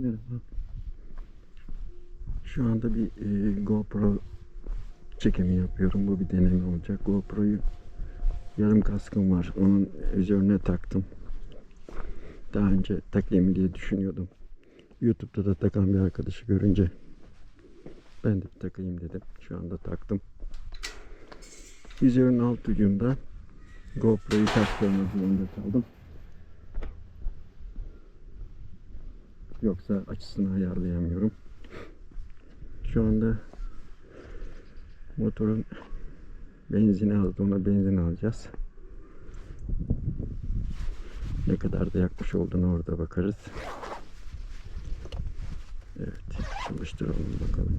Merhaba. Şu anda bir e, GoPro çekimi yapıyorum. Bu bir deneme olacak. GoPro'yu yarım kaskım var. Onun üzerine taktım. Daha önce takayım diye düşünüyordum. YouTube'da da takan bir arkadaşı görünce ben de takayım dedim. Şu anda taktım. Vizörün alt ucunda GoPro'yu taktığımız zorunda kaldım. Yoksa açısını ayarlayamıyorum. Şu anda motorun benzini azdı. Ona benzin alacağız. Ne kadar da yakmış olduğunu orada bakarız. Evet, çalıştıralım bakalım.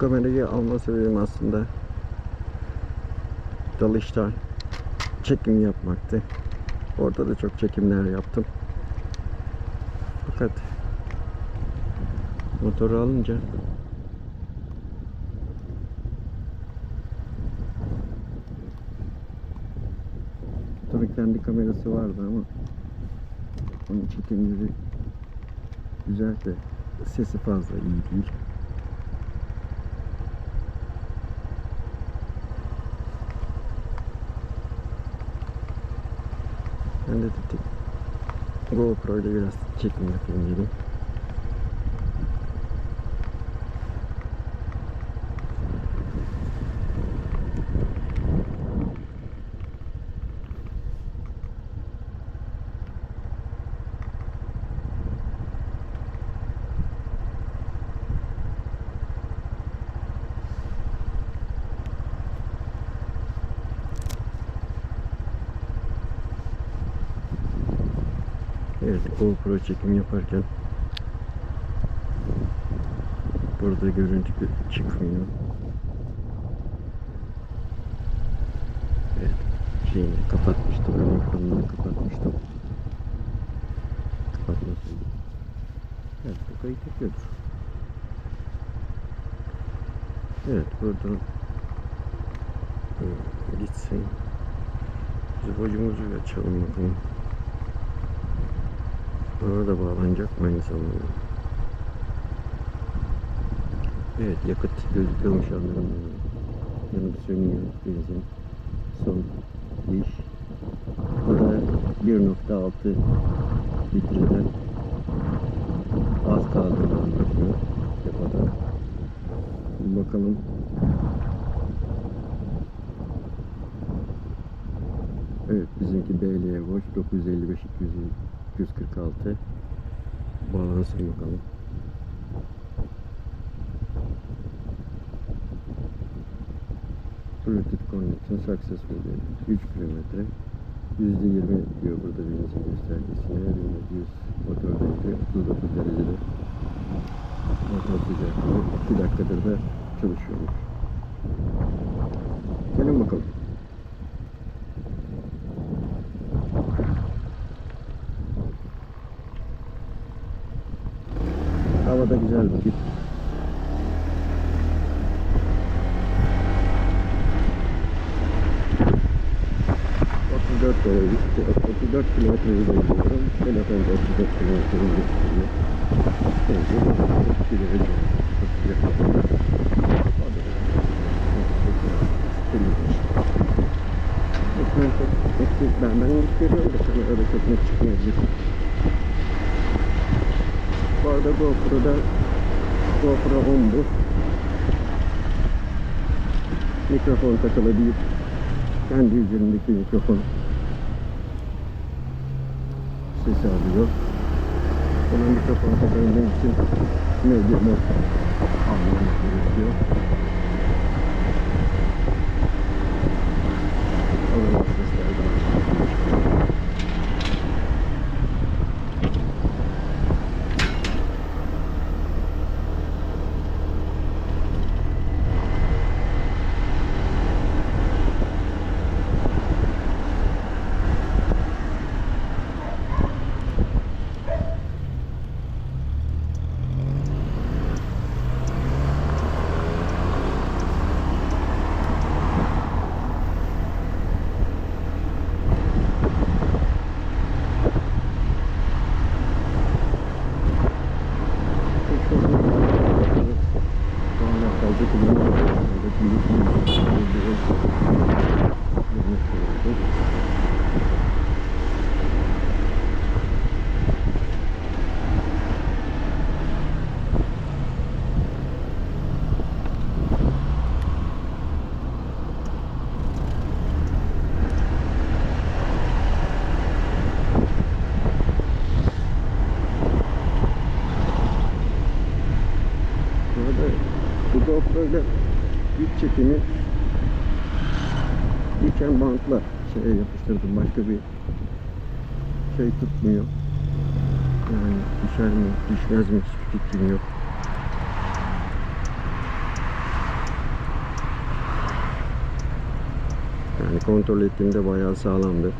Kamerayı alma sebebim aslında dalışta çekim yapmaktı. Orada da çok çekimler yaptım. Fakat motoru alınca tabii kendi kamerası vardı ama onun çekimleri güzel de sesi fazla iyi değil. Ben de dedim GoPro ile biraz çekim yapayım dedim. Evet GoPro çekim yaparken burada görüntü gö- çıkmıyor. Evet şeyini kapatmıştım. Mikrofonunu kapatmıştım. Kapatmasın. Evet bu kayıt yapıyordur. Evet buradan e, gitsin. Zıbacımızı bir açalım bakalım. Ona da bağlanacak mı aynı? Evet yakıt gözüküyormuş anlarım. Yanıp sönüyor benzin. Son iş. Burada 1.6 litreden az kaldığını anlatıyor depoda. Bakalım. Evet bizimki BL boş 955 200 246 bağlansın bakalım. Bluetooth connection successful diyor. 3 kilometre. %20 diyor burada benzin göstergesine. 1700 motordaydı. 39 derecede. Motor sıcaklığı. 2 dakikadır da çalışıyormuş. Gelin bakalım. Havada güzel vakit. ...34 derece, 34 kilometre gidiyorum. Telefonda 34 kilometre gösteriyor. Neyse, 32 derece. 32 Ben ben görüyorum da kamerada net çıkmayabilir. Bu arada GoPro'da GoPro 10 bu. Mikrofon takılı değil. Kendi üzerindeki mikrofon sesi alıyor. Buna mikrofon takabildiğim için medya mod almamız gerekiyor. Çekimi diken bantla şeye yapıştırdım. Başka bir şey tutmuyor. Yani düşer mi, düşmez mi hiçbir fikrim yok. Yani kontrol ettiğimde bayağı sağlamdı.